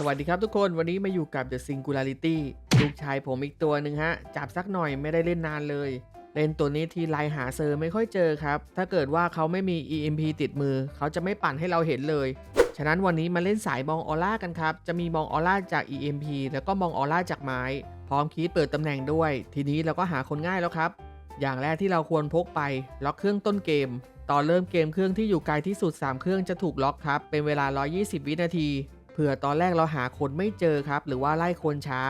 สวัสดีครับทุกคนวันนี้มาอยู่กับ The Singularity ลูกชายผมอีกตัวหนึ่งฮะ จับสักหน่อยไม่ได้เล่นนานเลย เล่นตัวนี้ทีไลหาเซอร์ไม่ค่อยเจอครับ ถ้าเกิดว่าเขาไม่มี EMP ติดมือ เขาจะไม่ปั่นให้เราเห็นเลย ฉะนั้นวันนี้มาเล่นสายมองออร่ากันครับ จะมีมองออร่าจาก EMP แล้วก็มองออร่าจากไม้ พร้อมคีดเปิดตำแหน่งด้วย ทีนี้เราก็หาคนง่ายแล้วครับ อย่างแรกที่เราควรพกไปล็อกเครื่องต้นเกม ตอนเริ่มเกมเครื่องที่อยู่ไกลที่สุด 3 เครื่องจะถูกล็อกครับเป็นเวลา 120 วินาที ผื่อตอนแรกเราหาคนไม่เจอครับ หรือว่าไล่คนช้า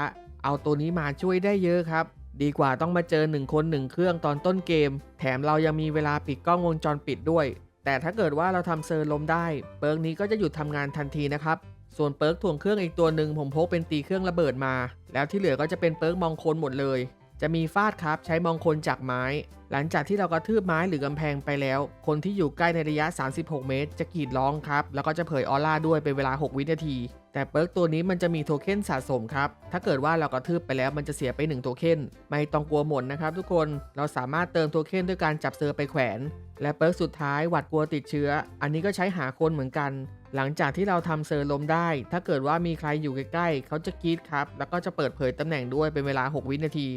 เอาตัวนี้มาช่วยได้เยอะครับ ดีกว่าต้องมาเจอ 1 คน 1 เครื่องตอนต้นเกม แถมเรายังมีเวลาปิดกล้องวงจรปิดด้วย แต่ถ้าเกิดว่าเราทำเซอร์ลมได้ เปิร์กนี้ก็จะหยุดทำงานทันทีนะครับ ส่วนเปิร์กถ่วงเครื่องอีกตัวหนึ่งผมพกเป็นตีเครื่องระเบิดมา แล้วที่เหลือก็จะเป็นเปิร์กมองคนหมดเลย จะมีฟาดครับใช้มองคนจากไม้ หลังจากที่เรากระทืบไม้หรือกำแพงไปแล้ว คนที่อยู่ใกล้ในระยะ 36 เมตร จะกรีดร้องครับ แล้วก็จะเผยออร่าด้วยเป็นเวลา 6 วินาที แต่เปิร์กตัวนี้มันจะมีโทเค็นสะสมครับ ถ้าเกิดว่าเรากระทืบไปแล้วมันจะเสียไป 1 โทเค็นไม่ต้องกลัวหมดนะครับทุกคนเราสามารถเติมโทเค็นด้วยการจับเซอร์ไปแขวน และเปิร์กสุดท้ายหวัดกลัวติดเชื้อ อันนี้ก็ใช้หาคนเหมือนกัน หลังจากที่เราทำเซอร์ลมได้ ถ้าเกิดว่ามีใครอยู่ใกล้ๆเขาจะกรีดครับแล้วก็จะเปิดเผยตำแหน่งด้วยเป็นเวลา 6 วินาที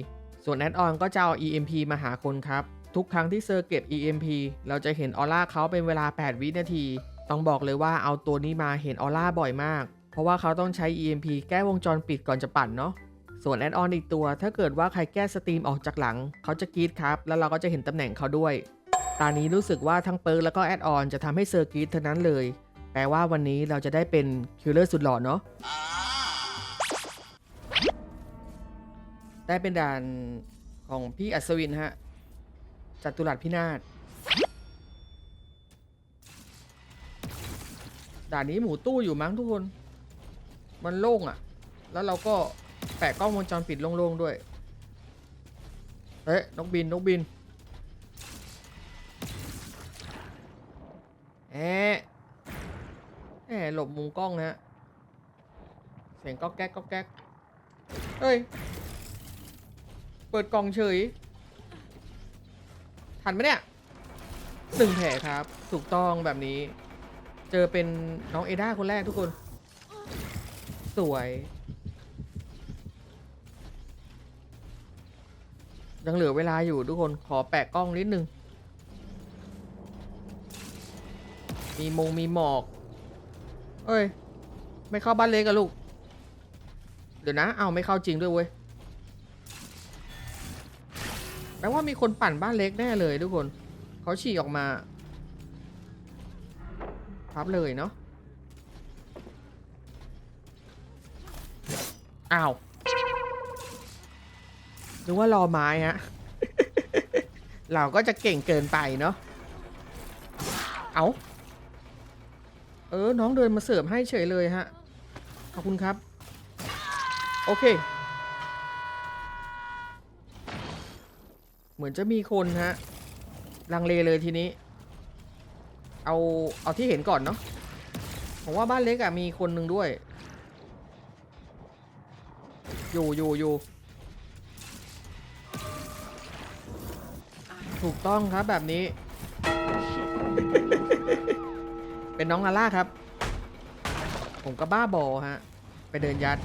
ส่วนแอดออนก็จะเอา EMP มาหาคนครับ ทุกครั้งที่เซอร์เก็บ EMP เราจะเห็นออร่าเขาเป็นเวลา 8 วินาที ต้องบอกเลยว่าเอาตัวนี้มาเห็นออร่าบ่อยมาก เพราะว่าเขาต้องใช้ EMP แก้วงจรปิดก่อนจะปั่นเนาะส่วนแอดออนอีกตัว ถ้าเกิดว่าใครแก้สตรีมออกจากหลัง เขาจะกรีดครับ แล้วเราก็จะเห็นตำแหน่งเขาด้วย ตอนนี้รู้สึกว่าทั้งเปิร์กแล้วก็แอดออนจะทำให้เซอร์กรีดเท่านั้นเลย แปลว่าวันนี้เราจะได้เป็นคิลเลอร์สุดหล่อเนาะ ได้เป็นด่านของพี่อัศวินฮะจัตุรัสพินาศด่านนี้หมูตู้อยู่มั้งทุกคน มันโล่งอะ่ะ แล้วเราก็แปะกล้องวงจรปิดโล่งๆด้วย เฮ้ยนกบินนกบินแอะแอะหลบมุมกล้องนะฮะเสียงก๊อกแก๊กก๊อกแก๊กเฮ้ย เปิดกล่องเฉย ทันไหมเนี่ยหนึ่งแผลครับ ถูกต้องแบบนี้ เจอเป็นน้องเอด้าคนแรกทุกคน สวย ยังเหลือเวลาอยู่ทุกคน ขอแปะกล้องนิดนึง มีมงมีหมอก เอ้ย ไม่เข้าบ้านเล็กอะลูก เดี๋ยวนะ เอาไม่เข้าจริงด้วยเว้ย แปลว่ามีคนปั่นบ้านเล็กแน่เลยทุกคน เขาฉี่ออกมาพับเลยเนาะ อ้าวนึกว่ารอไม้ฮะ เราก็จะเก่งเกินไปเนาะ เอาเออ น้องเดินมาเสิร์ฟให้เฉยเลยฮะ ขอบคุณครับ โอเค เหมือนจะมีคนฮะ ลังเลเลยทีนี้ เอาเอาที่เห็นก่อนเนาะผมว่าบ้านเล็กอะมีคนหนึ่งด้วย อยู่อยู่อยู่ถูกต้องครับแบบนี้ เป็นน้องลาล่าครับ ผมก็บ้าบอฮะ ไปเดินยัด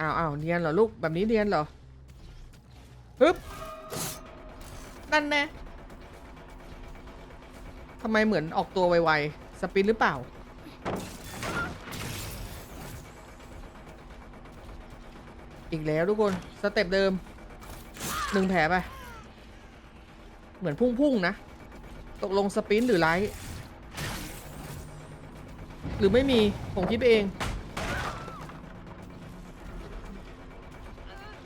อ้าวอ้าวเนียนเหรอลูกแบบนี้เนียนเหรอฮึบ นั่นแน่ทำไมเหมือนออกตัวไวๆ สปินหรือเปล่า อีกแล้วทุกคน สเต็ปเดิมหนึ่งแผลไป เหมือนพุ่งๆนะ ตกลงสปินหรือไลท์หรือไม่มี ผมคิดไปเอง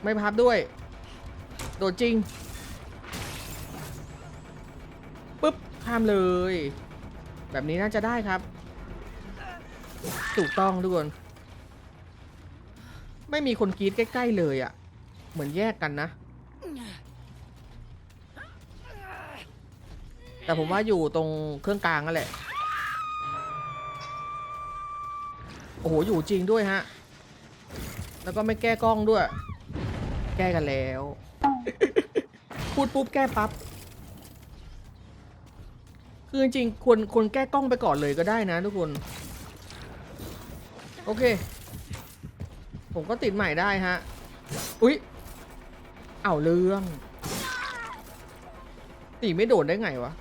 ไม่พับด้วย โดดจริง ข้ามเลย แบบนี้น่าจะได้ครับ ถูกต้องทุกคน ไม่มีคนกรีดใกล้ ๆ เลยอะ่ะ เหมือนแยกกันนะ แต่ผมว่าอยู่ตรงเครื่องกลางนั่นแหละ โอ้โห อยู่จริงด้วยฮะ แล้วก็ไม่แก้กล้องด้วย แก้กันแล้ว พูดปุ๊บแก้ปั๊บ คือจริงๆควรควรแก้กล้องไปก่อนเลยก็ได้นะทุกคน โอเค ผมก็ติดใหม่ได้ฮะ อุ๊ยเอาเรื่องตีไม่โดดได้ไงวะ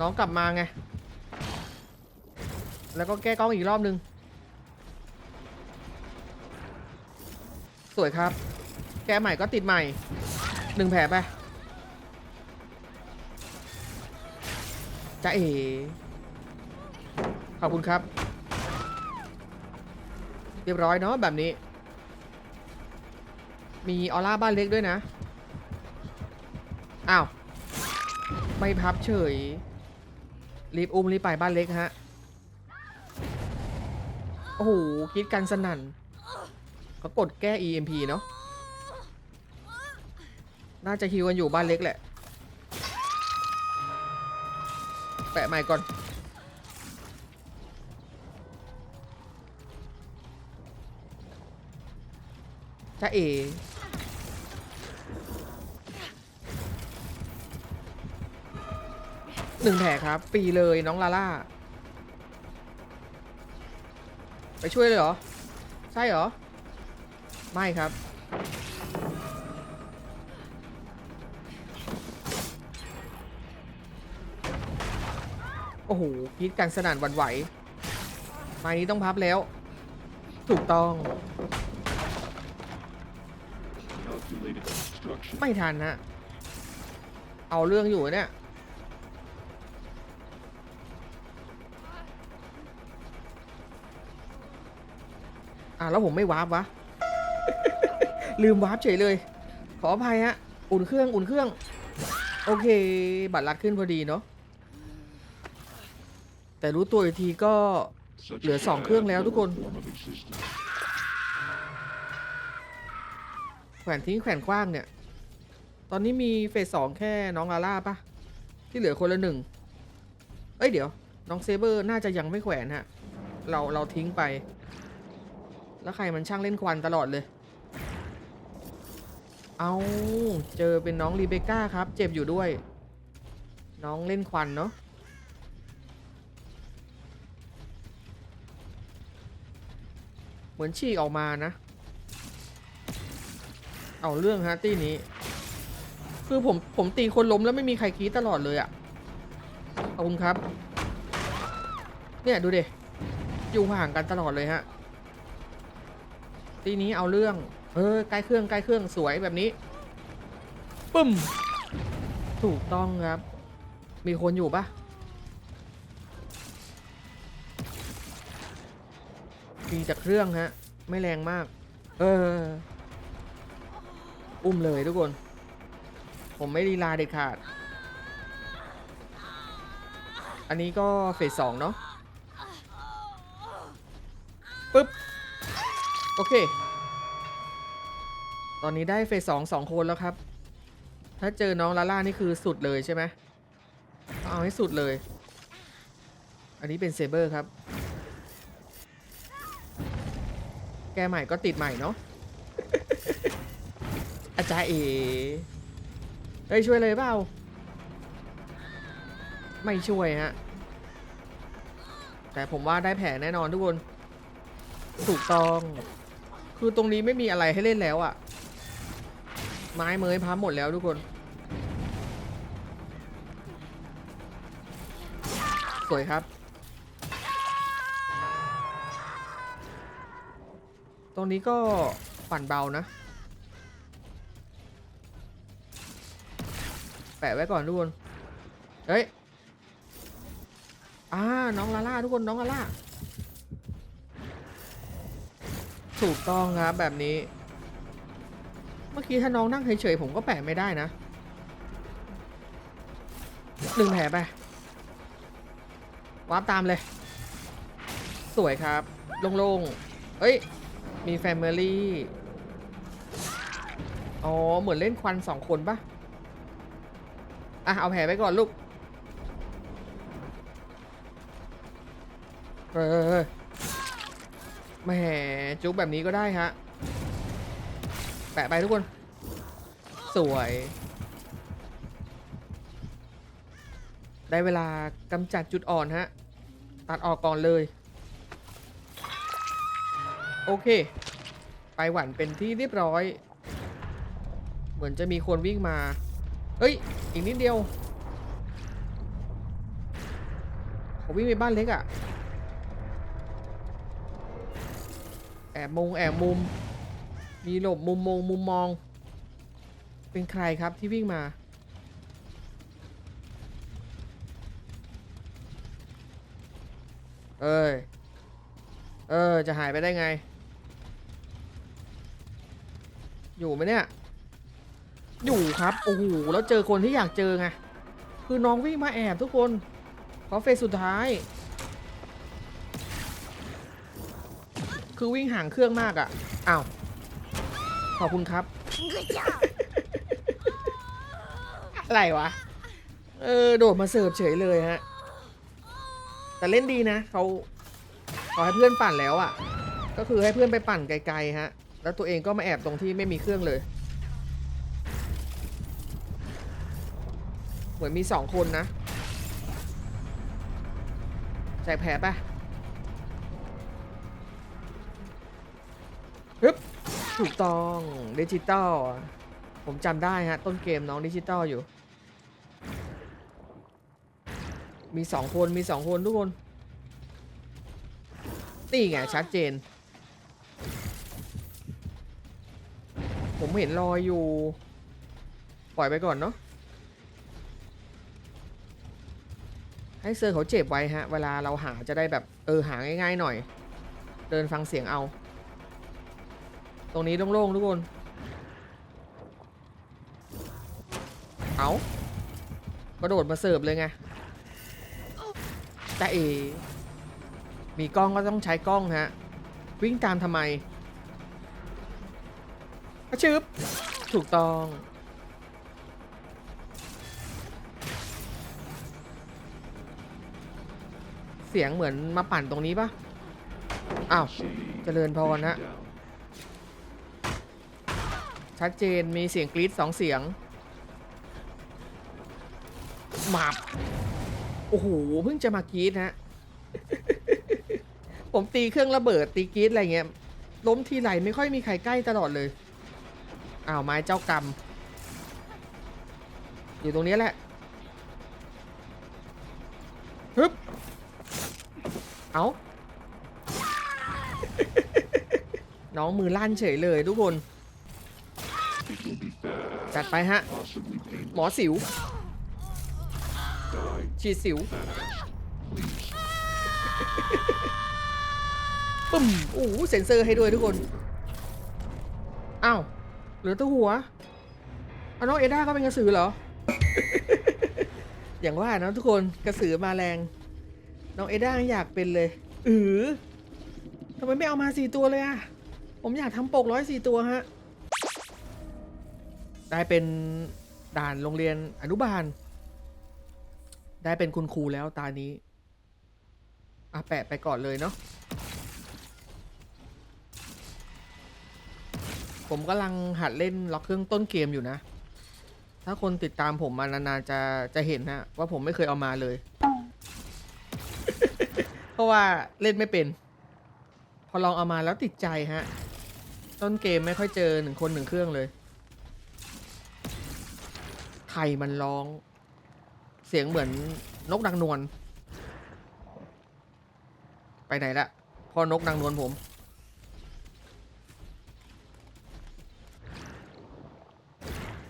น้องกลับมาไง แล้วก็แก้กล้องอีกรอบนึง สวยครับ แก้ใหม่ก็ติดใหม่หนึ่งแผลไป จะเอขอบคุณครับ เรียบร้อยเนาะแบบนี้ มีออร่าบ้านเล็กด้วยนะ อ้าว ไม่พับเฉย รีบอุ้มรีบไปบ้านเล็กฮะ โอ้โหคิดกันสนั่นเขากดแก้ EMP เนาะ น่าจะฮิวกันอยู่บ้านเล็กแหละ ปะใหม่ก่อนจ้าเอหนึ่งแผลครับปีเลยน้องลาล่า ไปช่วยเลยเหรอ ใช่เหรอ ไม่ครับ โอ้โหพีดกันสนั่นหวันไหวไม้นี้ต้องพับแล้ว ถูกต้อง Calculated destruction. ไม่ทันฮะ เอาเรื่องอยู่เนี่ยอะแล้วผมไม่วาร์ปวะ ลืมวาร์ปเฉยเลย ขออภัยฮะ อุ่นเครื่อง อุ่นเครื่อง โอเค บัตรลัดขึ้นพอดีเนาะ แต่รู้ตัวอีกทีก็เหลือสองเครื่องแล้วทุกคนแขวนทิ้งแขวนกว้างเนี่ย ตอนนี้มีเฟสสองแค่น้องลาล่าปะที่เหลือคนละหนึ่งเอ้ยเดี๋ยว น้องเซเบอร์น่าจะยังไม่แขวนฮะ เราเราทิ้งไป แล้วใครมันช่างเล่นควันตลอดเลย เอาเจอเป็นน้องรีเบคก้าครับ เจ็บอยู่ด้วย น้องเล่นควันเนาะ เหมือนฉีกออกมานะ เอาเรื่องฮะตี้นี้ คือผมผมตีคนล้มแล้วไม่มีใครกรีดตลอดเลยอะ่ะขอบคุณครับ เนี่ยดูเดอยู่ห่างกันตลอดเลยฮะ ตีนี้เอาเรื่อง เออใกล้เครื่องใกล้เครื่องสวยแบบนี้ปึ้ม ถูกต้องครับ มีคนอยู่ปะ มีจากเครื่องฮะ ไม่แรงมาก เออ อุ้มเลยทุกคน ผมไม่ลีลาเด็ดขาด อันนี้ก็เฟสสองเนาะปึ๊บ โอเค ตอนนี้ได้เฟสสองสองคนแล้วครับ ถ้าเจอน้องลาล่านี่คือสุดเลยใช่ไหมต้องเอาให้สุดเลย อันนี้เป็นเซเบอร์ครับ กใหม่ก็ติดใหม่เนาะ อาจารย์เอเฮ้ยช่วยเลยเปล่า ไม่ช่วยฮะ แต่ผมว่าได้แผลแน่นอนทุกคน ถูกต้อง คือตรงนี้ไม่มีอะไรให้เล่นแล้วอะไม้เมยพับหมดแล้วทุกคน สวยครับ รงนี้ก็ปั่นเบานะ แปะไว้ก่อนทุกคน เฮ้ย อ่า น้องลาล่าทุกคน น้องลาล่า ถูกต้องครับแบบนี้ เมื่อกี้ถ้าน้องนั่งเฉยๆผมก็แปะไม่ได้นะหนึ่งแผลไปวาร์ปตามเลย สวยครับ โล่งๆเอ้ย มีแฟมิลี่ อ๋อ เหมือนเล่นควันสองคนปะอะ เอาแผลไปก่อนลูก เออแหมจุกแบบนี้ก็ได้ฮะ แปะไปทุกคน สวย ได้เวลากำจัดจุดอ่อนฮะ ตัดออกก่อนเลย โอเค ไปหวันเป็นที่เรียบร้อย เหมือนจะมีคนวิ่งมา เอ้ย อีกนิดเดียวเขาวิ่งไปบ้านเล็กอะ่ะ แอบมงแอบมุม มีหลบมุมมงมุมมอง เป็นใครครับที่วิ่งมาเอ้ย เออ จะหายไปได้ไง อยู่ไหมเนี่ย อยู่ครับ โอ้โห แล้วเจอคนที่อยากเจอไง คือน้องวิ่งมาแอบทุกคนเพราะเฟสสุดท้าย คือวิ่งห่างเครื่องมากอะ่ะ อ้าว ขอบคุณครับ อะไรวะ เออ โดดมาเสิร์ฟเฉยเลยฮะ แต่เล่นดีนะเขาเขาให้เพื่อนปั่นแล้วอะ่ะ ก็คือให้เพื่อนไปปั่นไกลๆฮะ แล้วตัวเองก็มาแอบตรงที่ไม่มีเครื่องเลย เหมือนมีสองคนนะใจแผลปะฮึบถูกต้องดิจิตอลผมจำได้ฮะ ต้นเกมน้องดิจิตอลอยู่ มีสองคนมีสองคนทุกคน นี่ไงชัดเจน ผมเห็นรอยอยู่ ปล่อยไปก่อนเนาะให้เซอร์เขาเจ็บไว้ฮะ เวลาเราหาจะได้แบบเออหาง่ายๆหน่อย เดินฟังเสียงเอา ตรงนี้โล่งๆทุกคน เอากระโดดมาเสิร์ฟเลยไง แต่เอ มีกล้องก็ต้องใช้กล้องฮะ วิ่งตามทำไม ชืบถูกต้อง เสียงเหมือนมาปั่นตรงนี้ปะอ้าวเจริญพรฮะชัดเจนมีเสียงกรี๊ดสองเสียงหมับโอ้โห เพิ่งจะมากรี๊ดฮะ ผมตีเครื่องระเบิดตีกรี๊ดอะไรเงี้ยล้มทีไหลไม่ค่อยมีใครใกล้ตลอดเลย อ้าวไม้เจ้ากรรม อยู่ตรงนี้แหละฮึบเอาน้องมือลั่นเฉยเลยทุกคน จัดไปฮะ หมอสิว ฉีดสิวปึ้มโอ้เซ็นเซอร์ให้ด้วยทุกคน อ้าว เหลือแตัวหัวเอาน้องเอด้าก็เป็นกระสือเหรอ อย่างว่านะทุกคนกระสือมาแรง น้องเอด้าอยากเป็นเลยเออทำไมไม่เอามาสี่ตัวเลยอะผมอยากทำปกร้อยสี่ตัวฮะ ได้เป็นด่านโรงเรียนอนุบาล ได้เป็นคุณครูแล้วตานี้อะแปะไปก่อนเลยเนาะ ผมกำลังหัดเล่นล็อกเครื่องต้นเกมอยู่นะ ถ้าคนติดตามผมมานานๆจะจะเห็นนะว่าผมไม่เคยเอามาเลย เพราะว่าเล่นไม่เป็น พอลองเอามาแล้วติดใจฮะ ต้นเกมไม่ค่อยเจอหนึ่งคนหนึ่งเครื่องเลยไทยมันร้อง เสียงเหมือนนกนางนวล ไปไหนละพ่อนกนางนวลผม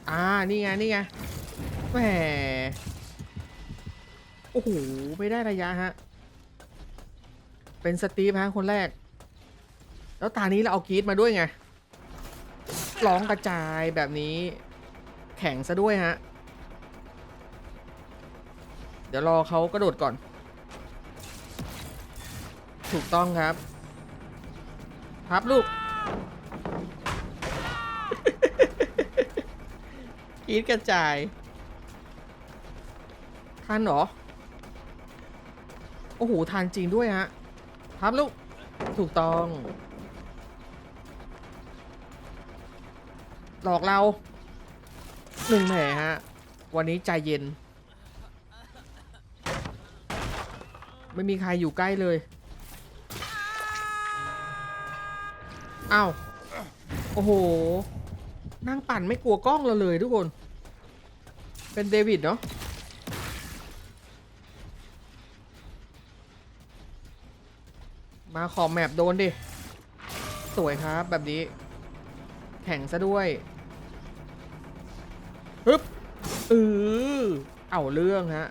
อ่า นี่ไง นี่ไง แหม โอ้โห ไม่ได้ระยะฮะ เป็นสตีฟฮะคนแรก แล้วตานี้เราเอากีดมาด้วยไง ร้องกระจายแบบนี้ แข็งซะด้วยฮะ เดี๋ยวรอเขากระโดดก่อน ถูกต้องครับ พับลูก กรีดกระจาย ทันเหรอ โอ้โหทันจริงด้วยฮะพับลูก ถูกต้อง หลอกเราหนึ่งแผลฮะ วันนี้ใจเย็น ไม่มีใครอยู่ใกล้เลยอ้าว โอ้โห นั่งปั่นไม่กลัวกล้องเราเลยทุกคน เป็นเดวิดเนาะมาขอบแมปโดนดิ สวยครับแบบนี้ แข่งซะด้วยฮึบเออเอาเรื่องฮะ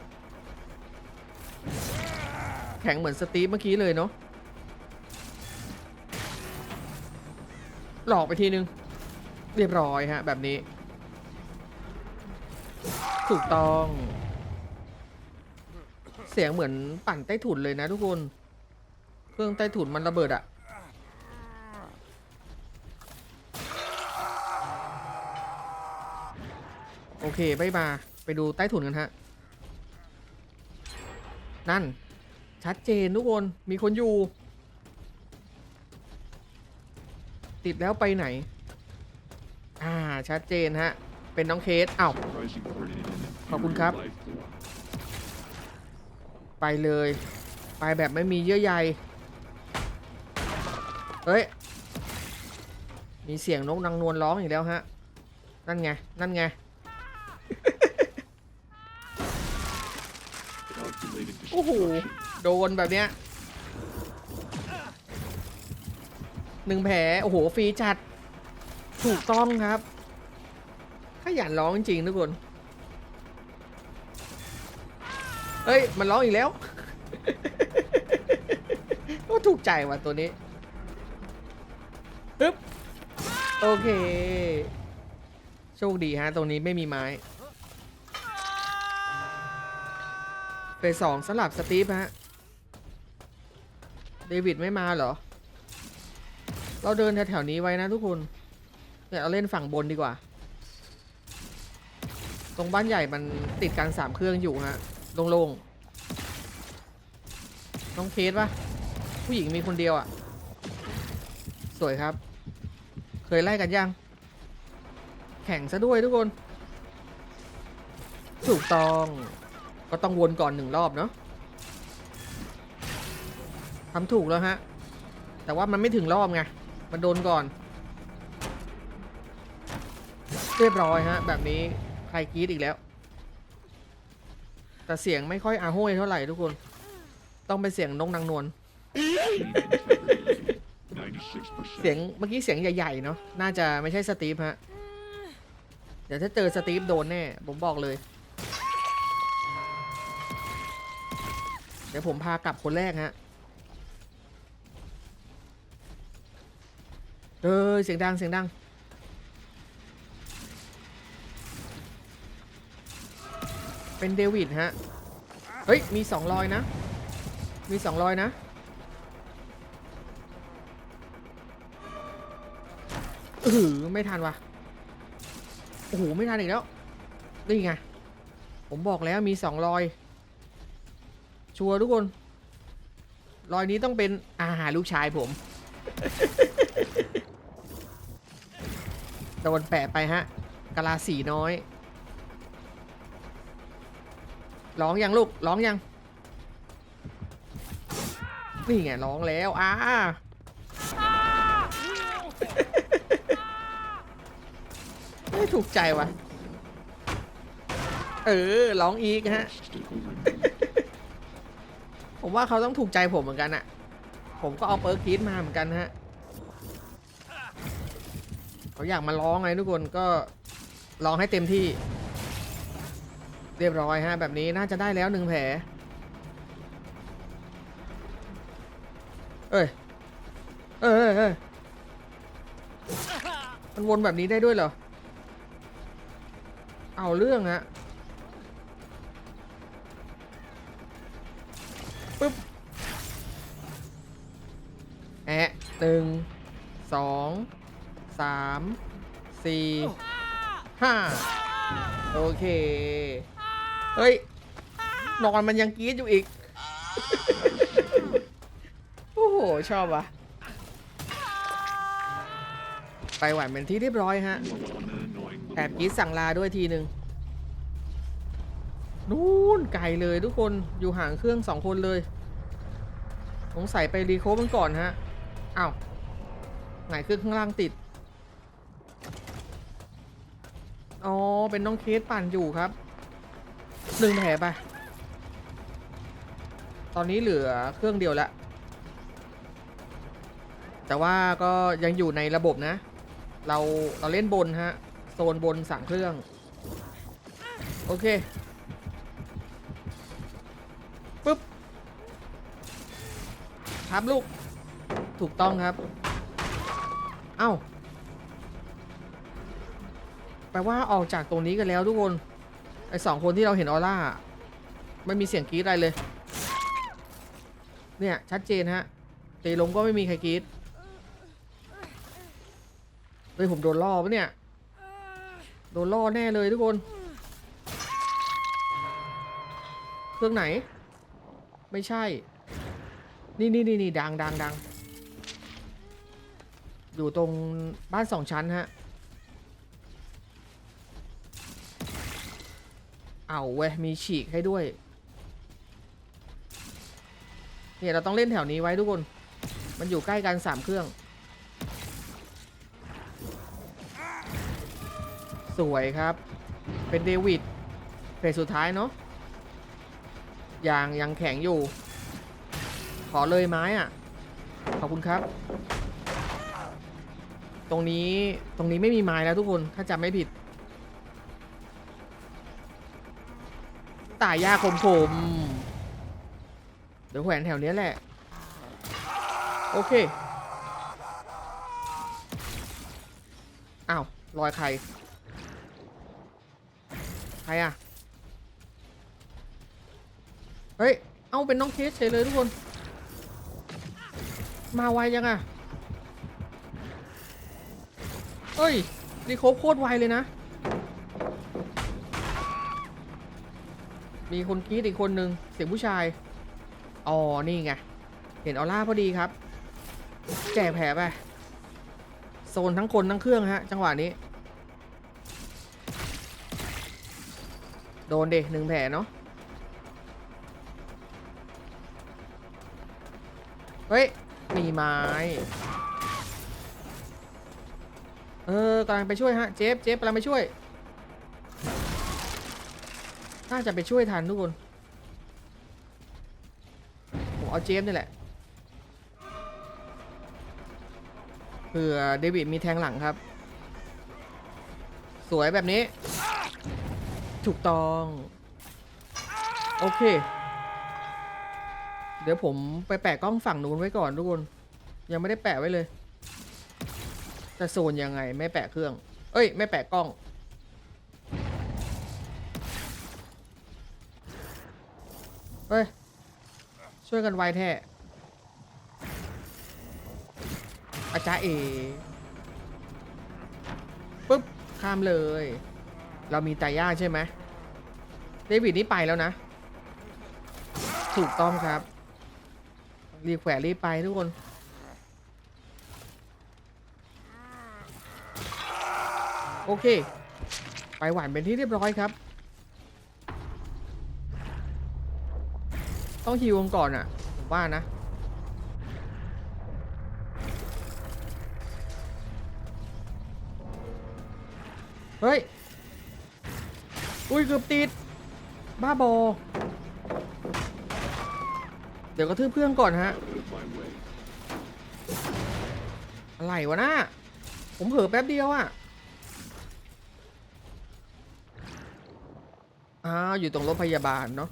แข็งเหมือนสตีฟเมื่อกี้เลยเนาะหลอกไปทีนึง เรียบร้อยฮะ แบบนี้ ถูกต้อง เสียงเหมือนปั่นใต้ถุนเลยนะทุกคน เครื่องใต้ถุนมันระเบิดอะโอเคไปมา ไปดูใต้ถุนกันฮะ นั่น ชัดเจนทุกคน มีคนอยู่ ติดแล้วไปไหน อ่า ชัดเจนฮะ เป็นน้องเคสอ้าวขอบคุณครับ ไปเลย ไปแบบไม่มีเยื่อใยเฮ้ย มีเสียงนกนางนวลร้องอีกแล้วฮะ นั่นไง นั่นไง โอ้โห โดนแบบเนี้ยหนึ่งแผล โอ้โห ฟรีจัด ถูกต้องครับ ยันร้องจริงๆทุกคน เฮ้ย มันร้องอีกแล้ว ก็ถูกใจว่ะตัวนี้ปึ๊บโอเค โชคดีฮะ ตรงนี้ไม่มีไม้เฟสสองสลับสตีฟฮะ เดวิดไม่มาเหรอ เราเดินแถวๆนี้ไว้นะทุกคนเนี่ยเราเล่นฝั่งบนดีกว่า ตรงบ้านใหญ่มันติดกันสามเครื่องอยู่ฮะโล่งๆน้องเคสปะผู้หญิงมีคนเดียวอะ่ะ สวยครับ เคยไล่กันยัง แข่งซะด้วยทุกคน ถูกต้องก็ต้องวนก่อนหนึ่งรอบเนาะทำถูกแล้วฮะ แต่ว่ามันไม่ถึงรอบไง มันโดนก่อน เรียบร้อยฮะ แบบนี้ รกรีดอีกแล้ว แต่เสียงไม่ค่อยอาห้วยเท่าไหร่ทุกคน ต้องเป็นเสียงนกนางนวล 96%. เสียงเมื่อกี้เสียงใหญ่ๆเนาะ น่าจะไม่ใช่สตีฟฮะ เดี๋ยวถ้าเจอสตีฟโดนแน่ ผมบอกเลย เดี๋ยวผมพากลับคนแรกฮะ เออเสียงดังเสียงดัง เป็นเดวิดฮะ เฮ้ย มีสองรอยนะ มีสองรอยนะเออไม่ทันวะโอ้โห ไม่ทันอีกแล้ว นี่ไง ผมบอกแล้วมีสองรอย ชัวร์ทุกคน รอยนี้ต้องเป็นอาหารลูกชายผมโดนแปะไปฮะกะลาสีน้อย ร้องยังลูกร้องยัง นี่ไงร้องแล้วอ่าไม่ถูกใจวะเออร้องอีกฮะ ผมว่าเขาต้องถูกใจผมเหมือนกันอะผมก็เอาเปิร์กคีดมาเหมือนกันฮะเขาอยากมาร้องไงทุกคนก็ร้องให้เต็มที่ เรียบร้อยฮะ แบบนี้น่าจะได้แล้วหนึ่งแผล เอ้ย เอ้ยเอ้ยมันวนแบบนี้ได้ด้วยเหรอ เอาเรื่องฮะปึ๊บแอะหนึ่งสองสามสี่ห้าโอเค เฮ้ย นอนมันยังกรี๊ดอยู่อีก โอ้โห ชอบว่ะ ไปหวานเป็นที่เรียบร้อยฮะ แอบกรีดสั่งลาด้วยทีหนึ่งนู่นไกลเลยทุกคนอยู่ห่างเครื่องสองคนเลย สงสัยไปรีโคฟมันก่อนฮะอ้าวไหนขึ้นข้างล่างติด อ๋อ เป็นน้องเคสปั่นอยู่ครับ หนึ่งแผลไป ตอนนี้เหลือเครื่องเดียวแล้วแต่ว่าก็ยังอยู่ในระบบนะ เราเราเล่นบนฮะ โซนบนสั่งเครื่อง โอเค ปึ๊บครับลูก ถูกต้องครับ เอ้า แปลว่าออกจากตรงนี้กันแล้วทุกคน ไอสองคนที่เราเห็นออร่าไม่มีเสียงกรี๊ดอะไรเลย เนี่ย ชัดเจนฮะตีลงก็ไม่มีใครกรี๊ดเฮ้ยผมโดนล่อปะเนี่ย โดนล่อแน่เลยทุกคน เครื่องไหน ไม่ใช่ นี่นี่นี่นี่ดังดังดังอยู่ตรงบ้านสองชั้นฮะ เอาเว้ยมีฉีกให้ด้วย เนี่ยเราต้องเล่นแถวนี้ไว้ทุกคน มันอยู่ใกล้กันสามเครื่อง สวยครับ เป็นเดวิดเฟสสุดท้ายเนาะยางยังแข็งอยู่ ขอเลยไม้อะ่ะ ขอบคุณครับ ตรงนี้ตรงนี้ไม่มีไม้แล้วทุกคนถ้าจำไม่ผิด ตายยาคมผม เดี๋ยวแขวนแถวเนี้ยแหละ โอเค อ้าวรอยใคร ใครอะ เฮ้ย เอาเป็นน้องเคสเฉยเลยทุกคน มาไวยังอะเฮ้ยรีโคฟโคตรไวเลยนะ มีคนกรีดอีกคนนึงเสียงผู้ชาย อ๋อ นี่ไง เห็นออร่าพอดีครับแก่แผลไป โซนทั้งคนทั้งเครื่องฮะ จังหวะนี้ โดนเด็หนึ่งแผลเนาะ เฮ้ย มีไม้ เออกำลังไปช่วยฮะ เจฟ เจฟกำลังไปช่วย น่าจะไปช่วยทันทุกคน ผมเอาเจฟนี่แหละเผื่อเดวิดมีแทงหลังครับ สวยแบบนี้ ถูกต้อง โอเค เดี๋ยวผมไปแปะกล้องฝั่งนู้นไว้ก่อนทุกคน ยังไม่ได้แปะไว้เลย จะโซนยังไงไม่แปะเครื่อง เอ้ย ไม่แปะกล้อง เฮ้ย ช่วยกันไวแท้ อาจารย์เอปุ๊บ ข้ามเลย เรามีตายาใช่ไหมเดวิดนี่ไปแล้วนะ ถูกต้องครับ รีแขวะรีไปทุกคน โอเค ไปหวานเป็นที่เรียบร้อยครับ ต้องฮิวกันก่อนอะผมว่านะเฮ้ย อุ้ยเกือบติด บ้าบอ เดี๋ยวกระทืบเพื่อนก่อนฮะ อะไรวะน่าผมเผลอแป๊บเดียวอะ่ะอ้าวอยู่ตรงรถพยาบาลเนาะ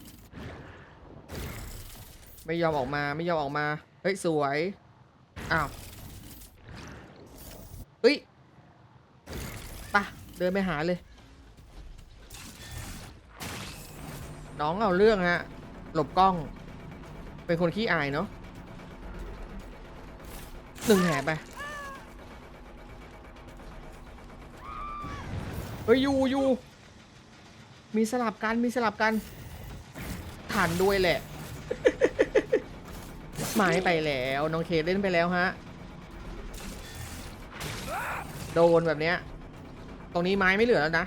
ไม่ยอมออกมาไม่ยอมออกมา เฮ้ย สวย อ้าวเฮ้ยปะเดินไปหาเลย น้องเอาเรื่องฮะ หลบกล้อง เป็นคนขี้อายเนาะหนึ่งแผลไปเฮ้ยอยูอยูมีสลับกัน มีสลับกันทันด้วยแหละ หมายไปแล้วน้องเคเล่นไปแล้วฮะโดนแบบเนี้ยตรงนี้ไม้ไม่เหลือแล้วนะ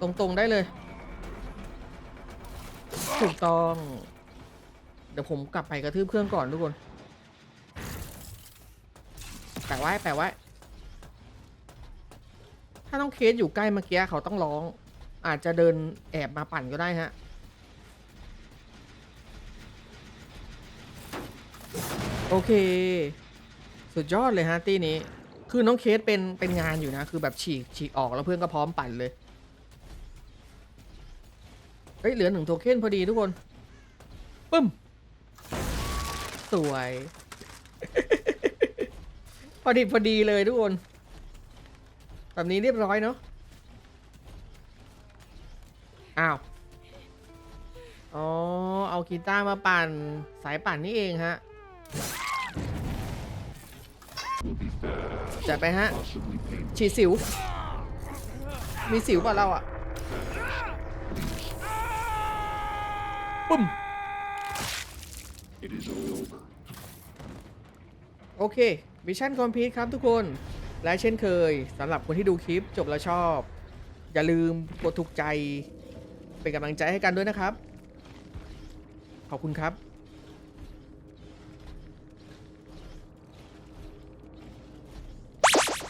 ตรงๆได้เลย ถูกต้อง เดี๋ยวผมกลับไปกระทืบเครื่องก่อนทุกคนแปะไว้แปะไว้ ถ้าน้องเคสอยู่ใกล้เมื่อกี้เขาต้องร้อง อาจจะเดินแอบมาปั่นก็ได้ฮะ โอเค สุดยอดเลยฮะตีนี้ คือน้องเคสเป็นเป็นงานอยู่นะ คือแบบฉีกฉีกออกแล้วเพื่อนก็พร้อมปั่นเลย เฮ้ยเหลือหนึ่งโทเค็นพอดีทุกคนปึ้ม สวย พอดีพอดีเลยทุกคน แบบนี้เรียบร้อยเนาะ อ้าว อ๋อ เอากีตาร์มาปั่นสายปั่นนี่เองฮะ จัดไปฮะ possibly painful. ฉีดสิว มีสิวป่ะเราอะปึ้ม It is all over. โอเคมิชชั่นคอมพลีทครับทุกคน และเช่นเคยสำหรับคนที่ดูคลิปจบแล้วชอบ อย่าลืมกดถูกใจ เป็นกำลังใจให้กันด้วยนะครับ ขอบคุณครับ